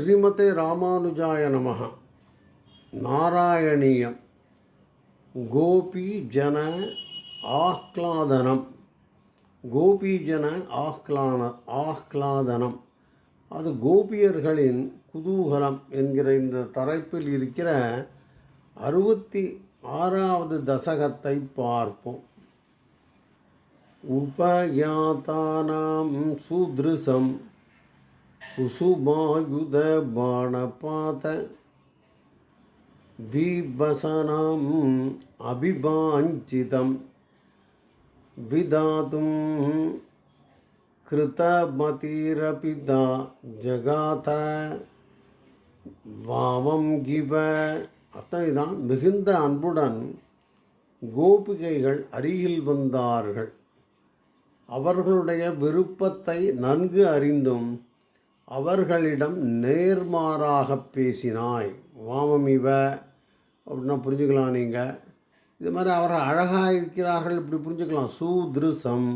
ஸ்ரீமதே ராமானுஜாய நமः நாராயணீயம். கோபி ஜன ஆஹ்லாதனம். கோபி ஜன ஆஹ்லான ஆஹ்லாதனம். அது கோபியர்களின் குதூகலம் என்கிற இந்த தலைப்பில் இருக்கிற அறுபத்தி ஆறாவது தசகத்தை பார்ப்போம். உபயாத்தானாம் சுதிருசம் குசுமாயுத பாணபாத விவசனம் அபிபாஞ்சிதம் விதாதும் கிருதமதிரபிதா ஜகாத வாமம் கிவ அர்த்தம் இதான் மிகுந்த அன்புடன் கோபிகைகள் அருகில் வந்தார்கள். அவர்களுடைய விருப்பத்தை நன்கு அறிந்தும் அவர்களிடம் நேர்மாறாக பேசினாய். வாமமிவ அப்படின்னா புரிஞ்சுக்கலாம் நீங்கள் இது மாதிரி அவர்கள் அழகாக இருக்கிறார்கள் இப்படி புரிஞ்சுக்கலாம். சூத்ருசம்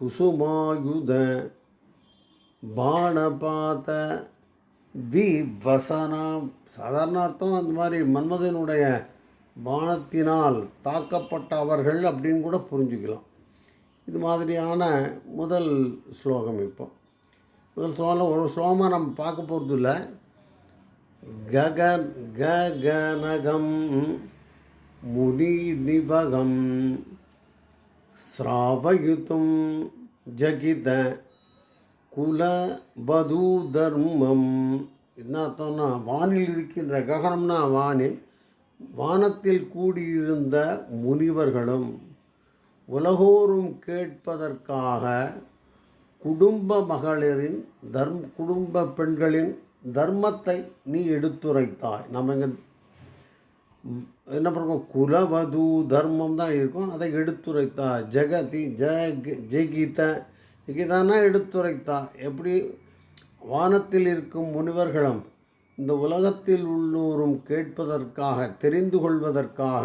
குசுமாயுத பாணபாத வி வசனம் சாதாரண அர்த்தம் அந்த மாதிரி மன்மதனுடைய பானத்தினால் தாக்கப்பட்ட அவர்கள் அப்படின்னு கூட புரிஞ்சுக்கலாம். இது மாதிரியான முதல் ஸ்லோகம் இப்போ. முதல் ஸ்லோகம் ஒரு ஸ்லோகமாக நம்ம பார்க்க போகிறது இல்லை ககன் ககனகம் முனி நிபகம் ஸ்ராவயுத்தும் ஜகித குலவது தர்மம். என்ன அர்த்தம்னா வானில் இருக்கின்ற ககனம்னா வானில் வானத்தில் கூடியிருந்த முனிவர்களும் உலகோறும் கேட்பதற்காக குடும்ப மகளிரின் தர்ம குடும்ப பெண்களின் தர்மத்தை நீ எடுத்துரைத்தாய். நம்ம இங்கே என்ன பண்ணுவோம் குலவது தர்மம் தான் இருக்கும். அதை எடுத்துரைத்தா. ஜெகதி ஜெக ஜெகித ஜெகிதானா எடுத்துரைத்தா. எப்படி? வானத்தில் இருக்கும் முனிவர்களும் இந்த உலகத்தில் உள்ளோரும் கேட்பதற்காக தெரிந்து கொள்வதற்காக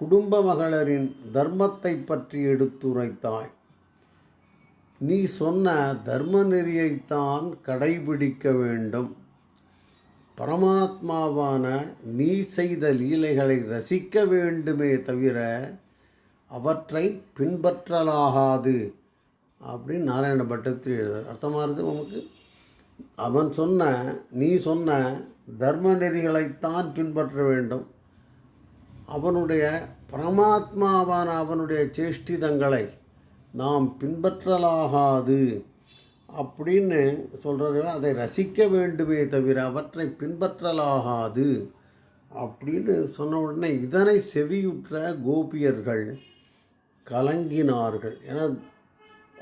குடும்ப மகளிரின் தர்மத்தை பற்றி எடுத்துரைத்தாய். நீ சொன்ன தர்ம நெறியைத்தான் கடைபிடிக்க வேண்டும். பரமாத்மாவான நீ செய்த லீலைகளை ரசிக்க வேண்டுமே தவிர அவற்றை பின்பற்றலாகாது. அப்படின்னு நாராயண பட்டத்தில் எழுத அர்த்தமாகிறது நமக்கு? அவன் சொன்ன நீ சொன்ன தர்ம நெறிகளைத்தான் பின்பற்ற வேண்டும். அவனுடைய பரமாத்மாவான அவனுடைய சேஷ்டிதங்களை நாம் பின்பற்றலாகாது. அப்படின்னு சொல்கிறது அதை ரசிக்க வேண்டுமே தவிர அவற்றை பின்பற்றலாகாது. அப்படின்னு சொன்ன உடனே இதனை செவியுற்ற கோபியர்கள் கலங்கினார்கள். ஏன்னா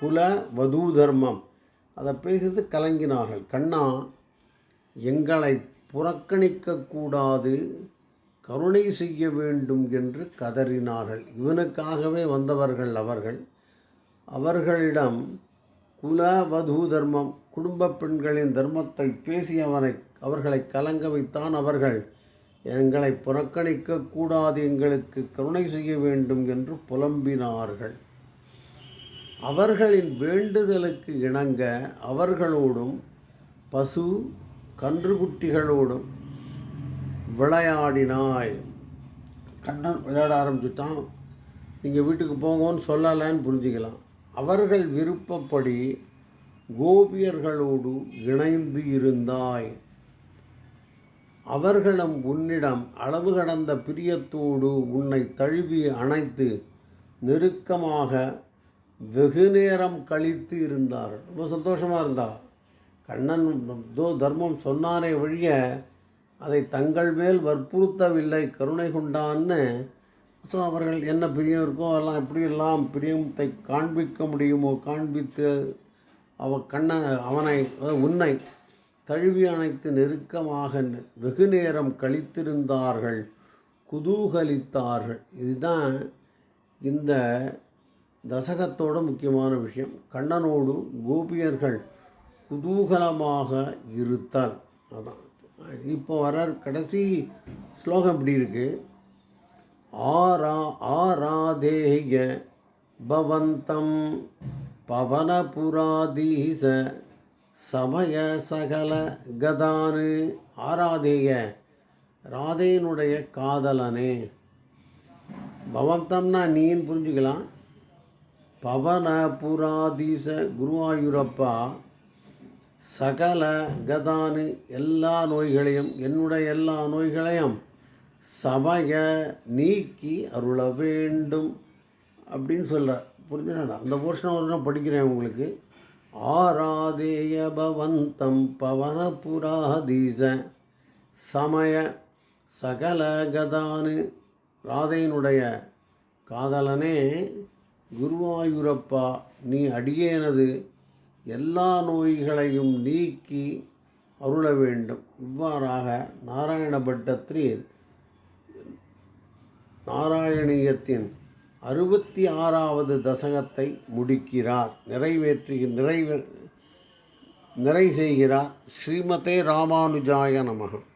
குல வது தர்மம் அதை பேசுறது கலங்கினார்கள். கண்ணா எங்களை புறக்கணிக்கக்கூடாது கருணை செய்ய வேண்டும் என்று கதறினார்கள். இவனுக்காகவே வந்தவர்கள் அவர்கள். அவர்களிடம் குல வது தர்மம் குடும்ப பெண்களின் தர்மத்தை பேசி அவனை அவர்களை கலங்க வைத்தான் அவர்கள். எங்களை புறக்கணிக்க கூடாது எங்களுக்கு கருணை செய்ய வேண்டும் என்று புலம்பினார்கள். அவர்களின் வேண்டுதலுக்கு இணங்க அவர்களோடும் பசு கன்றுக்குட்டிகளோடும் விளையாடினாய். கண்ணன் விளையாட ஆரம்பிச்சுட்டான். நீங்கள் வீட்டுக்கு போங்கன்னு சொல்லலைன்னு புரிஞ்சுக்கலாம். அவர்கள் விருப்பப்படி கோபியர்களோடு இணைந்து இருந்தாய். அவர்களும் உன்னிடம் அளவு கடந்த பிரியத்தோடு உன்னை தழுவி அணைத்து நெருக்கமாக வெகு நேரம் கழித்து இருந்தார். ரொம்ப சந்தோஷமாக இருந்தா. கண்ணன் தோ தர்மம் சொன்னாரே ஒழிய அதை தங்கள் மேல் வற்புறுத்தவில்லை கருணை கொண்டான்னு ஸோ அவர்கள் என்ன பிரியம் இருக்கோ அதெல்லாம் எப்படியெல்லாம் பிரியத்தை காண்பிக்க முடியுமோ காண்பித்து அவ கண்ண அவனை அதாவது உன்னை தழுவி அணைத்து நெருக்கமாக வெகு நேரம் கழித்திருந்தார்கள் குதூகலித்தார்கள். இதுதான் இந்த தசகத்தோட முக்கியமான விஷயம். கண்ணனோடு கோபியர்கள் குதூகலமாக இருத்தல். அதான். இப்போ வர கடைசி ஸ்லோகம் இப்படி இருக்குது ஆரா ஆராதேய பவந்தம் பவனபுராதீச சமய சகல கதானு ஆராதேய ராதையினுடைய காதலனே. பவந்தம்னா நீன்னு புரிஞ்சுக்கலாம். பவன புராதீச குருவாயூரப்பா சகல கதானு எல்லா நோய்களையும் என்னுடைய எல்லா நோய்களையும் சமய நீக்கி அருள வேண்டும் அப்படின்னு சொல்கிறார் புரிஞ்சுனா அந்த போர்ஷன் ஒரு நான் படிக்கிறேன் உங்களுக்கு. ஆராதேய பவந்தம் பவனபுராதீச சமய சகல கதானு ராதையினுடைய காதலனே குருவாயூரப்பா நீ அடியேனது எல்லா நோய்களையும் நீக்கி அருள வேண்டும். இவ்வாறாக நாராயண பட்டத்திரீர் நாராயணியத்தின் அறுபத்தி ஆறாவது தசகத்தை முடிக்கிறார். நிறைவேற்றி நிறைவே நிறை செய்கிறார் ஸ்ரீமதே ராமானுஜாய நமகம்